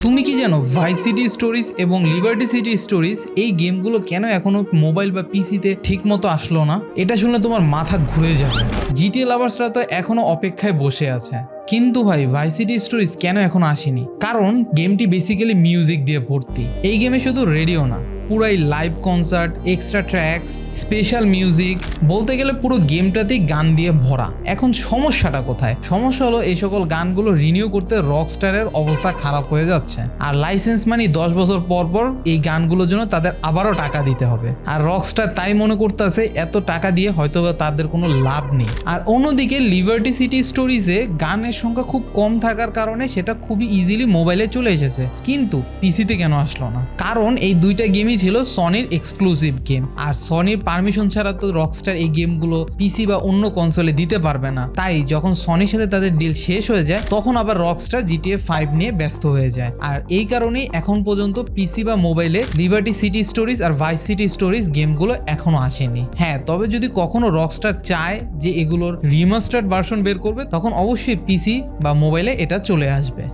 তুমি কি জানো ভাই সিটি স্টোরিজ এবং লিবার্টি সিটি স্টোরিজ এই গেমগুলো কেন এখনও মোবাইল বা পিসিতে ঠিক মতো আসলো না? এটা শুনলে তোমার মাথা ঘুরে যাবে। জিটিএ লাভার্সরা তো এখনও অপেক্ষায় বসে আছে। কিন্তু ভাই ভাই সিটি স্টোরিজ কেন এখনও আসেনি? কারণ গেমটি বেসিক্যালি মিউজিক দিয়ে ভর্তি। এই গেমে শুধু রেডিও না। পুরাই live concert extra tracks special music বলতে গেলে পুরো গেমটাতেই গান দিয়ে ভরা। এখন সমস্যাটা কোথায়? সমস্যা হলো এই সকল গানগুলো রিনিউ করতে রকস্টারের অবস্থা খারাপ হয়ে যাচ্ছে। আর লাইসেন্স মানি দশ বছর পর পর এই গানগুলোর জন্য তাদের আবারও টাকা দিতে হবে। আর রকস্টার তাই মনে করতেছে, এত টাকা দিয়ে হয়তো তাদের কোনো লাভ নেই। আর অন্যদিকে লিবার্টি সিটি স্টোরিজে গানের সংখ্যা খুব কম থাকার কারণে সেটা খুবই ইজিলি মোবাইলে চলে এসেছে। কিন্তু পিসিতে কেন আসলো না? কারণ এই দুইটা গেমই ছিল সনির এক্সক্লুসিভ গেম আর সনির পারমিশন ছাড়া তো রকস্টার এই গেমগুলো পিসি বা অন্য কনসোলে দিতে পারবে না। তাই যখন সনির সাথে তাদের ডিল শেষ হয়ে যায়, তখন আবার রকস্টার জিটিএ ফাইভ নিয়ে ব্যস্ত হয়ে যায়। আর এই কারণেই এখন পর্যন্ত পিসি বা মোবাইলে লিবার্টি সিটি স্টোরিজ আর ভাইস সিটি স্টোরিজ গেমগুলো এখনও আসেনি। হ্যাঁ তবে যদি কখনো রকস্টার চায় যে এগুলোর রিমাস্টার্ড ভার্সন বের করবে, তখন অবশ্যই পিসি বা মোবাইলে এটা চলে আসবে।